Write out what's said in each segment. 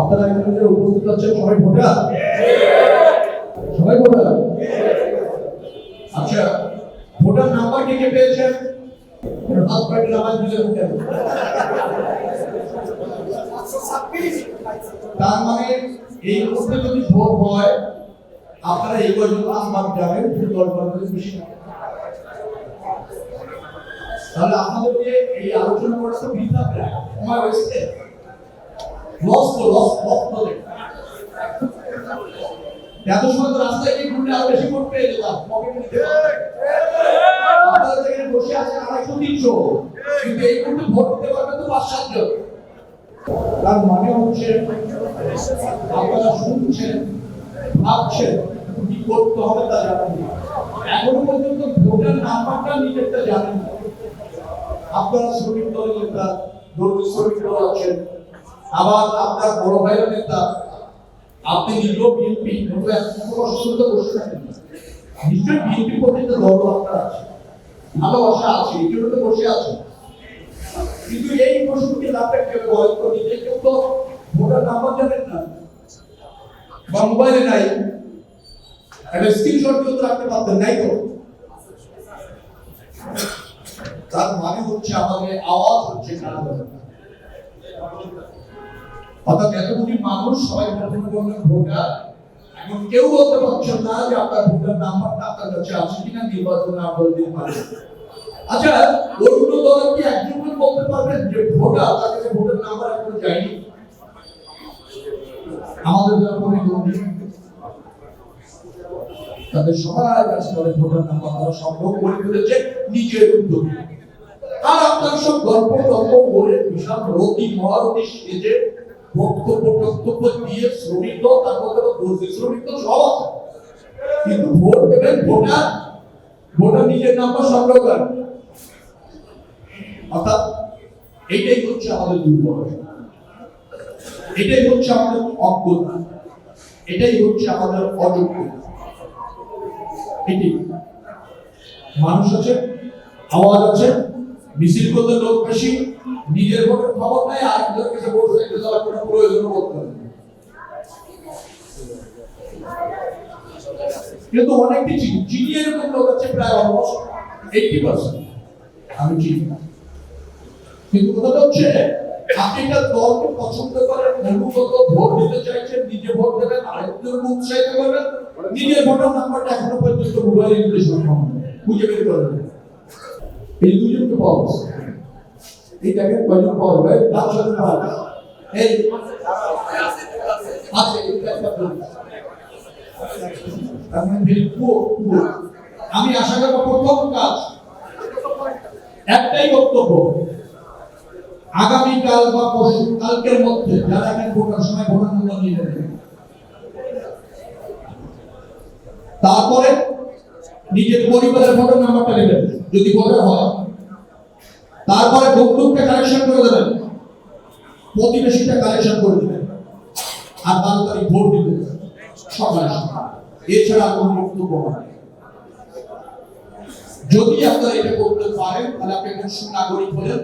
আপনারা এখানে যারা উপস্থিত আছেন, সবাই ভোটার? সবাই ভোটার? আচ্ছা ভোটার নাম্বার কে কে পেয়েছেন? তার মানে এই মুহূর্তে যদি ভোট হয়, আপনারা এই পর্যন্ত নাম্বার যাবেন দল করতে বেশি তাহলে আমাদের যে এই আলোচনা করা তো বৃথা প্রায় সময় হয়েছে। লস তো লস লস এত সময় তো রাস্তায় গিয়ে ঘুরলে আরও বেশি ভোট পেয়ে যেতাম। পকেটে বসে আছেন আড়াইশো, তিনশো। কিন্তু এই মুহূর্তে ভোট দিতে পারবেন তো পাঁচ সাতজন তার মানে হচ্ছে, আপনারা শুনছেন, ভাবছেন কি করতে হবে তা জানেন না। এখনও পর্যন্ত ভোটার নাম্বারটা নিজেরটা জানেন না। আপনারা শ্রমিক দলের নেতা দলীয় শ্রমিক দল আছেন। আবার আপনার বড় ভাইয়ের নেতা। আপনি বিএনপি? কিন্তু এখন অসুবিধা বসে থাকেন। নিশ্চয়ই বিএনপি একটা দল আপনার আছে। ভালোবাসা আছে, এই জন্য তো বসে আছে কিন্তু এই প্রশ্নকে আপনাকে বয়স করে নিজে কেউ তো ভোটার নাম্বার জানেন না। বা মোবাইলে নাই। একটা স্ক্রিনশট দিয়ে তো রাখতে পারতেন, নাই তো? তার মানে হচ্ছে আমাদের আওয়াজ হচ্ছে না অর্থাৎ এত কোটি মানুষ সবাই বললেন, ভোটার। এখন কেউ বলতে পারছেন না যে আপনার ভোটার নাম্বারটা আপনার কাছে আছে কিনা, নির্বাচন না বলে দিতে পারেন আচ্ছা অন্য দলের কি একজন বলতে পারবেন যে ভোটার, তার কাছে ভোটার নাম্বার এখনও যায়নি? আমাদের প্রতিদ্বন্দ্বী তাদের সবার কাছে তাদের ভোটার নাম্বার তারা করে ফেলেছে নিজের উদ্যোগে। আর আপনার সব গল্প টল্প করে বিশাল রতি মহারতি সেজে বক্তব্য টক্তব্য দিয়ে শ্রমিক তো শ্রমিক দল সব কিন্তু ভোট দেবেন ভোটার ভোটার নিজের নাম্বার সংগ্রহ করেন। অর্থাৎ এটাই হচ্ছে আমাদের দুর্বলতা। এটাই হচ্ছে আমাদের অজ্ঞতা। এটাই হচ্ছে আমাদের অযোগ্যতা। এটি মানুষ আছে, আওয়াজ আছে, মিছিল করলে লোক বেশি নিজের ভোটের খবর নাই, আর একজনের কাছে ভোট চাইতে যাওয়ার কোনো প্রয়োজন বোধ কিন্তু অনেকটি চিনি চিনি এরকম লোক আছে প্রায় অলমোস্ট এইটি পার্সেন্ট আমি চিনি কিন্তু কথাটা হচ্ছে, আপনি একটা দলকে পছন্দ করেন অনুগত ভোট দিতে চাইছেন, নিজে ভোট দেবেন আরেকজনকে উৎসাহিত করবেন নিজের ভোটার নাম্বারটা এখনও পর্যন্ত মোবাইলে খুঁজে বের করেন। এই দুজনকে পাওয়া দেখেন কয়জন পাওয়া poor। আমি আশা করব প্রথম কাজ, একটাই বক্তব্য। আগামীকাল বা পরশু কালকের মধ্যে যারা এখানে ভোটার সময় ভোটার নম্বর নিয়ে তারপরে নিজের পরিবারের ভোটার নাম্বারটা নেবেন। যদি ভোটার হয় তারপরে বন্দুকটা কালেকশন করে দেবেন। প্রতিবেশীটা কালেকশন করে দেবেন। আর বারো তারিখ ভোট দিবেন। সকালে এছাড়া কোনো বক্তব্য হয় যদি আপনারা এটা করতে পারেন, তাহলে আপনি একজন সুনাগরিক হলেন।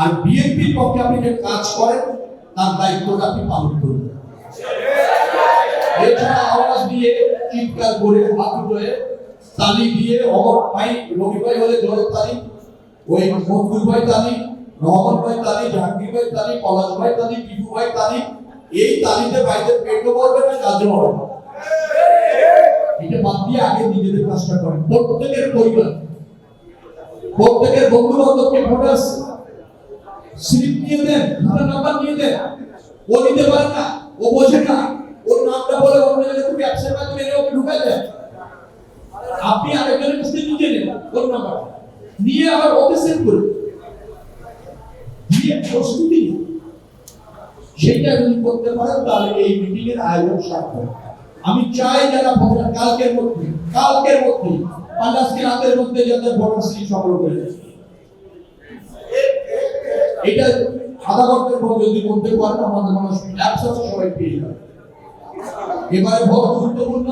আর বিএনপির পক্ষে আপনি যে কাজ করেন, তার দায়িত্বটা আপনি পালন করবেন এছাড়া আওয়াজ দিয়ে চিৎকার করে হাত হয়ে তালি দিয়ে অমর ভাই, রবি ভাই হলে জোরে তালি। ওই মনসুর ভাই ভাই জাহাঙ্গীর ভাই পলাশ ভাই ভাই এই তালিতে ভাইদের পেটও ভরবে না কাজও হবে এটা বাদ দিয়ে আগে নিজেদের কাজটা করেন। প্রত্যেকের পরিবার, প্রত্যেকের বন্ধু বান্ধবকে ভোটার স্লিপ নিয়ে দেন ভোটার নাম্বার নিয়ে দেন। ও নিতে পারে না, ও বোঝে না ওর নামটা বলে অন্য জায়গায় তুমি ব্যবসার মাধ্যমে এনে ওকে ঢুকাই দেন আপনি আরেকজনের কাছ থেকে নিয়ে নেন ওর নাম্বার নিয়ে আবার ওকে সেন্ড করুন প্রস্তুতি নিন। যদি করতে পারেন, তাহলে এই মিটিং এর আয়োজন সার্থক আমি চাই যারা ভোটার কালকের মধ্যে কালকের মধ্যে, আজকে রাতের মধ্যে যাতে ভোটার সংগ্রহ করে এটা যদি করতে পারেন, আমাদের মানুষ একশো সবাই পেয়ে যাবে। এবারে ভোট গুরুত্বপূর্ণ।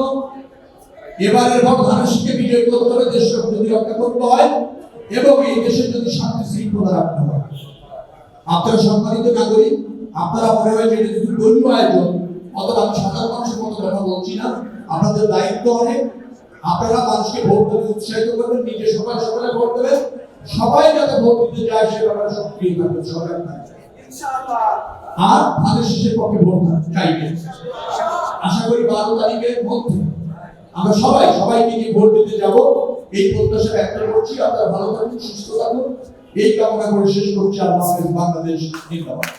এবারের ভোট ধানেশকে বিজয় করতে হবে দেশকে যদি রক্ষা করতে হয় এবং এই দেশের যদি শান্তি শৃঙ্খলা রাখতে হয়। আপনারা সম্মানিত নাগরিক আপনারা মনে হয় যে এটা দলীয় আয়োজন অথবা আমি সাধারণ মানুষের মতো কথা বলছি না আপনাদের দায়িত্ব অনেক। আপনারা মানুষকে ভোট দিতে উৎসাহিত করবেন নিজে সবাই সকালে ভোট দেবেন। সবাই যাতে ভোট দিতে যায় সে ব্যাপারে সক্রিয় থাকবেন থাকবে। আর ধানের শীষের পক্ষে ভোট চাইবে। আশা করি বারো তারিখের মধ্যে আমরা সবাই সবাইকে নিয়ে ভোট দিতে যাব। এই প্রত্যাশা ব্যক্ত করছি আপনারা ভালো থাকুন সুস্থ থাকুন। এই কামনা করে শেষ করছি আল্লাহ বাংলাদেশ জিন্দাবাদ